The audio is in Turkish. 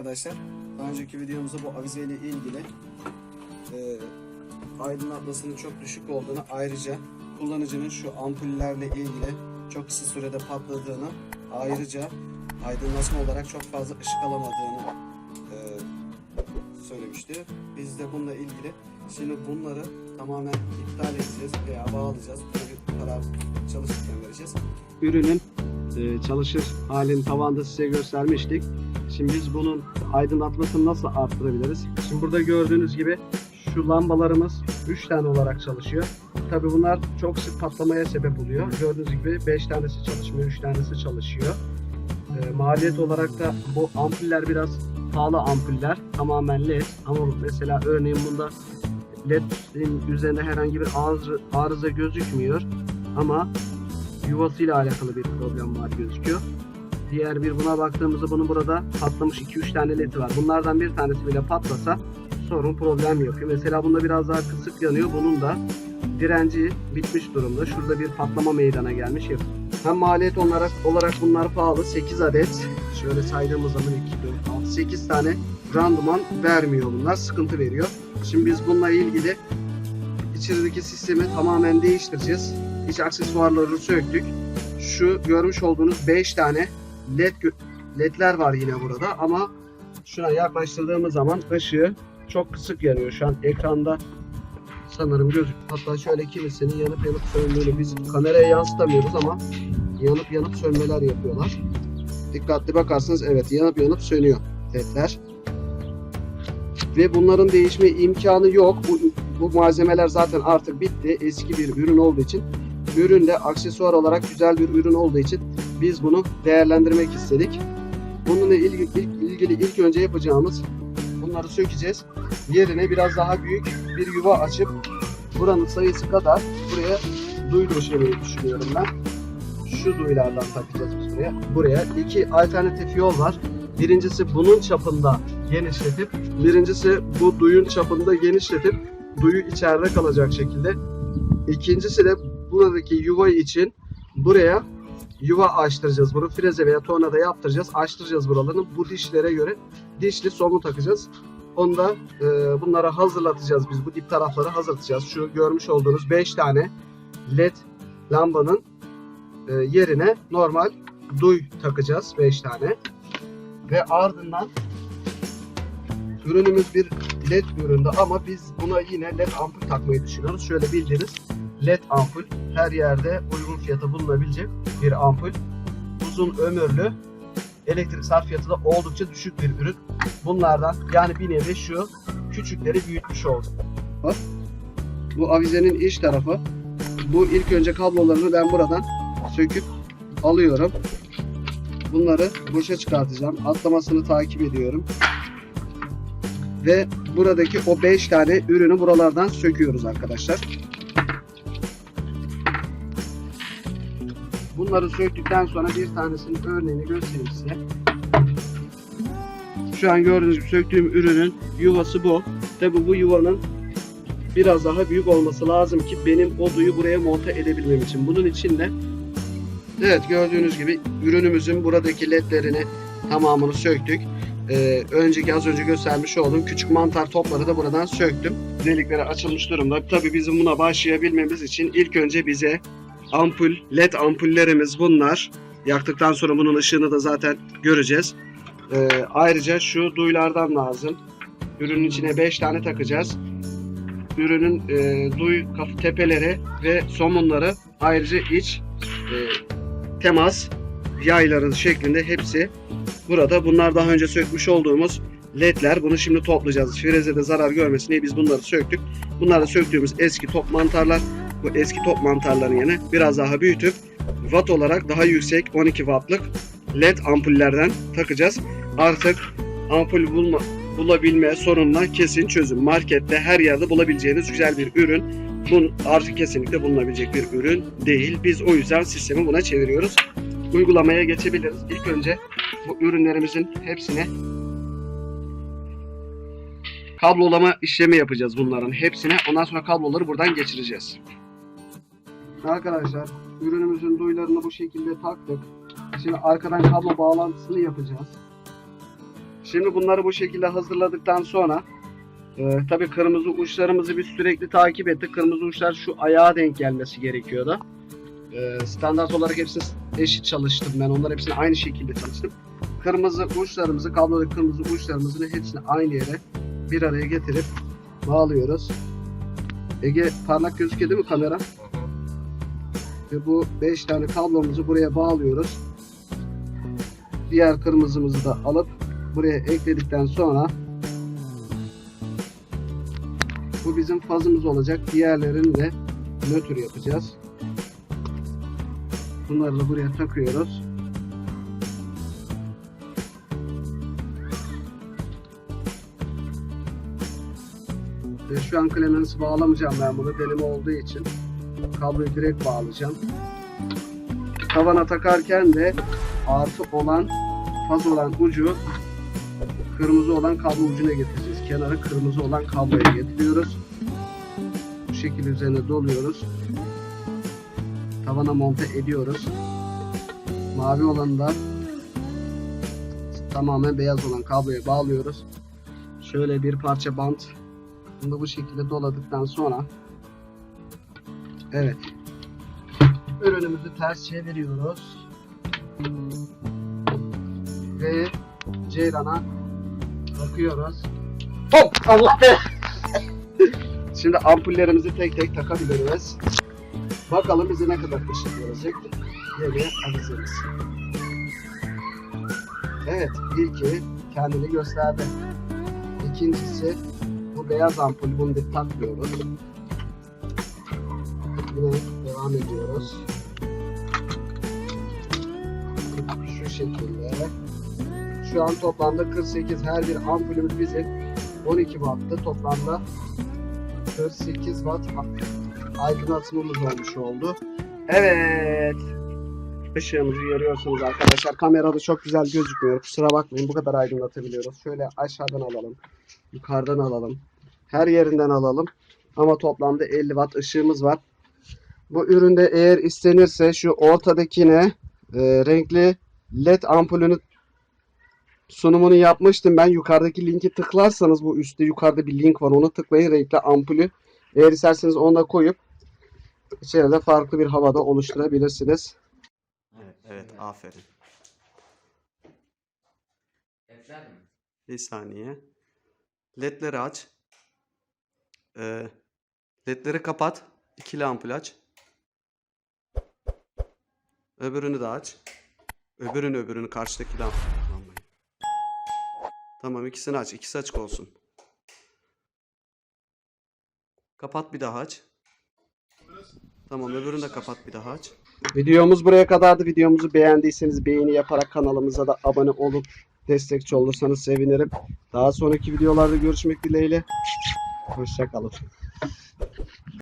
arkadaşlar. Daha önceki videomuzda bu avize ile ilgili e, aydınlatmasının çok düşük olduğunu ayrıca kullanıcının şu ampullerle ilgili çok kısa sürede patladığını ayrıca aydınlatma olarak çok fazla ışık alamadığını e, söylemişti. Biz de bununla ilgili şimdi bunları tamamen iptal edeceğiz veya bağlayacağız. Böyle bir karar çalışırken vereceğiz. ürünün e, çalışır halini tavanda size göstermiştik. Şimdi biz bunun aydınlatmasını nasıl arttırabiliriz? Şimdi burada gördüğünüz gibi şu lambalarımız 3 tane olarak çalışıyor. Tabi bunlar çok sık patlamaya sebep oluyor. Gördüğünüz gibi 5 tanesi çalışmıyor, 3 tanesi çalışıyor. E, maliyet olarak da bu ampuller biraz pahalı ampuller. Tamamen led ama mesela örneğin bunda led'in üzerinde herhangi bir arıza gözükmüyor. Ama yuvasıyla alakalı bir problem var gözüküyor. Diğer bir buna baktığımızda bunun burada patlamış 2-3 tane ledi var. Bunlardan bir tanesi bile patlasa sorun problem yapıyor. Mesela bunda biraz daha kısık yanıyor. Bunun da direnci bitmiş durumda. Şurada bir patlama meydana gelmiş. Hem maliyet olarak, olarak bunlar pahalı. 8 adet. Şöyle saydığımız zaman 2, 4, 6, 8 tane randıman vermiyor bunlar. Sıkıntı veriyor. Şimdi biz bununla ilgili içerideki sistemi tamamen değiştireceğiz. İç aksesuarları söktük. Şu görmüş olduğunuz 5 tane led ledler var yine burada ama şuna yaklaştırdığımız zaman ışığı çok kısık yanıyor. Şu an ekranda sanırım gözük. Hatta şöyle kimisinin yanıp yanıp söndüğünü biz kameraya yansıtamıyoruz ama yanıp yanıp sönmeler yapıyorlar. Dikkatli bakarsanız evet yanıp yanıp sönüyor ledler. Ve bunların değişme imkanı yok. Bu, bu malzemeler zaten artık bitti. Eski bir ürün olduğu için ürün de aksesuar olarak güzel bir ürün olduğu için biz bunu değerlendirmek istedik. Bununla ilgili ilk, ilgili ilk önce yapacağımız bunları sökeceğiz. Yerine biraz daha büyük bir yuva açıp buranın sayısı kadar buraya duy döşemeyi düşünüyorum ben. Şu duyulardan takacağız biz buraya. Buraya iki alternatif yol var. Birincisi bunun çapında genişletip, birincisi bu duyun çapında genişletip duyu içeride kalacak şekilde. İkincisi de buradaki yuva için buraya yuva açtıracağız. Bunu freze veya tornada yaptıracağız. Açtıracağız buralarını. Bu dişlere göre dişli somu takacağız. Onu da e, bunlara hazırlatacağız biz. Bu dip tarafları hazırlatacağız. Şu görmüş olduğunuz 5 tane led lambanın e, yerine normal duy takacağız 5 tane. Ve ardından ürünümüz bir led üründe ama biz buna yine led ampul takmayı düşünüyoruz. Şöyle bildiğiniz led ampul her yerde uygun fiyata bulunabilecek bir ampul. Uzun ömürlü elektrik sarfiyatı da oldukça düşük bir ürün. Bunlardan yani bir nevi şu küçükleri büyütmüş olduk. Bu avizenin iç tarafı. Bu ilk önce kablolarını ben buradan söküp alıyorum. Bunları boşa çıkartacağım. Atlamasını takip ediyorum. Ve buradaki o 5 tane ürünü buralardan söküyoruz arkadaşlar. Bunları söktükten sonra bir tanesinin örneğini göstereyim size. Şu an gördüğünüz gibi söktüğüm ürünün yuvası bu. Tabi bu yuvanın biraz daha büyük olması lazım ki benim o duyu buraya monte edebilmem için. Bunun için de evet gördüğünüz gibi ürünümüzün buradaki ledlerini tamamını söktük. Ee, önceki az önce göstermiş olduğum küçük mantar topları da buradan söktüm. Delikleri açılmış durumda. Tabi bizim buna başlayabilmemiz için ilk önce bize ampul, led ampullerimiz bunlar. Yaktıktan sonra bunun ışığını da zaten göreceğiz. Ee, ayrıca şu duylardan lazım. Ürünün içine 5 tane takacağız. Ürünün e, duy tepeleri ve somunları ayrıca iç e, temas yayların şeklinde hepsi burada. Bunlar daha önce sökmüş olduğumuz ledler. Bunu şimdi toplayacağız. Frezede zarar görmesin diye biz bunları söktük. Bunlar da söktüğümüz eski top mantarlar. Bu eski top mantarların yerine biraz daha büyütüp watt olarak daha yüksek 12 wattlık led ampullerden takacağız. Artık ampul bulma, bulabilme sorununa kesin çözüm. Markette her yerde bulabileceğiniz güzel bir ürün. Bu artık kesinlikle bulunabilecek bir ürün değil. Biz o yüzden sistemi buna çeviriyoruz. Uygulamaya geçebiliriz. İlk önce bu ürünlerimizin hepsine kablolama işlemi yapacağız bunların hepsine. Ondan sonra kabloları buradan geçireceğiz. Arkadaşlar ürünümüzün duylarını bu şekilde taktık. Şimdi arkadan kablo bağlantısını yapacağız. Şimdi bunları bu şekilde hazırladıktan sonra e, tabii kırmızı uçlarımızı biz sürekli takip ettik. Kırmızı uçlar şu ayağa denk gelmesi gerekiyordu. E, standart olarak hepsini eşit çalıştım ben. Onlar hepsini aynı şekilde çalıştım. Kırmızı uçlarımızı, kablodaki kırmızı uçlarımızın hepsini aynı yere bir araya getirip bağlıyoruz. Ege parlak gözüküyor değil mi kamera? Ve bu 5 tane kablomuzu buraya bağlıyoruz. Diğer kırmızımızı da alıp buraya ekledikten sonra bu bizim fazımız olacak. Diğerlerini de nötr yapacağız. Bunları da buraya takıyoruz. Ve şu an Clemens'i bağlamayacağım ben bunu deneme olduğu için. Kabloyu direkt bağlayacağım. Tavana takarken de artı olan faz olan ucu kırmızı olan kablo ucuna getireceğiz. Kenarı kırmızı olan kabloya getiriyoruz. Bu şekilde üzerine doluyoruz. Tavana monte ediyoruz. Mavi olanı da tamamen beyaz olan kabloya bağlıyoruz. Şöyle bir parça bant bunu bu şekilde doladıktan sonra evet ürünümüzü ters çeviriyoruz ve ceyrana takıyoruz. Hop! Allah be! Şimdi ampullerimizi tek tek takabiliriz. Bakalım bize ne kadar ışık verecek. Yeni avizemiz. Evet, ilki kendini gösterdi. İkincisi bu beyaz ampul bunu takmıyoruz. Yine devam ediyoruz. Şu şekilde. Şu an toplamda 48 her bir ampulümüz bizim 12 watttı. Toplamda 48 watt aydınlatmamız olmuş oldu. Evet. Işığımızı görüyorsunuz arkadaşlar. Kamerada çok güzel gözükmüyor. Kusura bakmayın bu kadar aydınlatabiliyoruz. Şöyle aşağıdan alalım. Yukarıdan alalım. Her yerinden alalım. Ama toplamda 50 watt ışığımız var. Bu üründe eğer istenirse şu ortadakine e, renkli led ampulünü sunumunu yapmıştım ben. Yukarıdaki linki tıklarsanız bu üstte yukarıda bir link var. Onu tıklayın renkli ampulü. Eğer isterseniz onu da koyup içeride farklı bir havada oluşturabilirsiniz. Evet, evet aferin. Mi? Bir saniye. LED'leri aç. Ee, LED'leri kapat. İkili ampul aç. Öbürünü de aç. Öbürünü öbürünü karşıdaki de ampul. kullanmayın. Tamam ikisini aç. İkisi açık olsun. Kapat bir daha aç. Tamam öbürünü de kapat bir daha aç. Videomuz buraya kadardı. Videomuzu beğendiyseniz beğeni yaparak kanalımıza da abone olup destekçi olursanız sevinirim. Daha sonraki videolarda görüşmek dileğiyle. Hoşçakalın.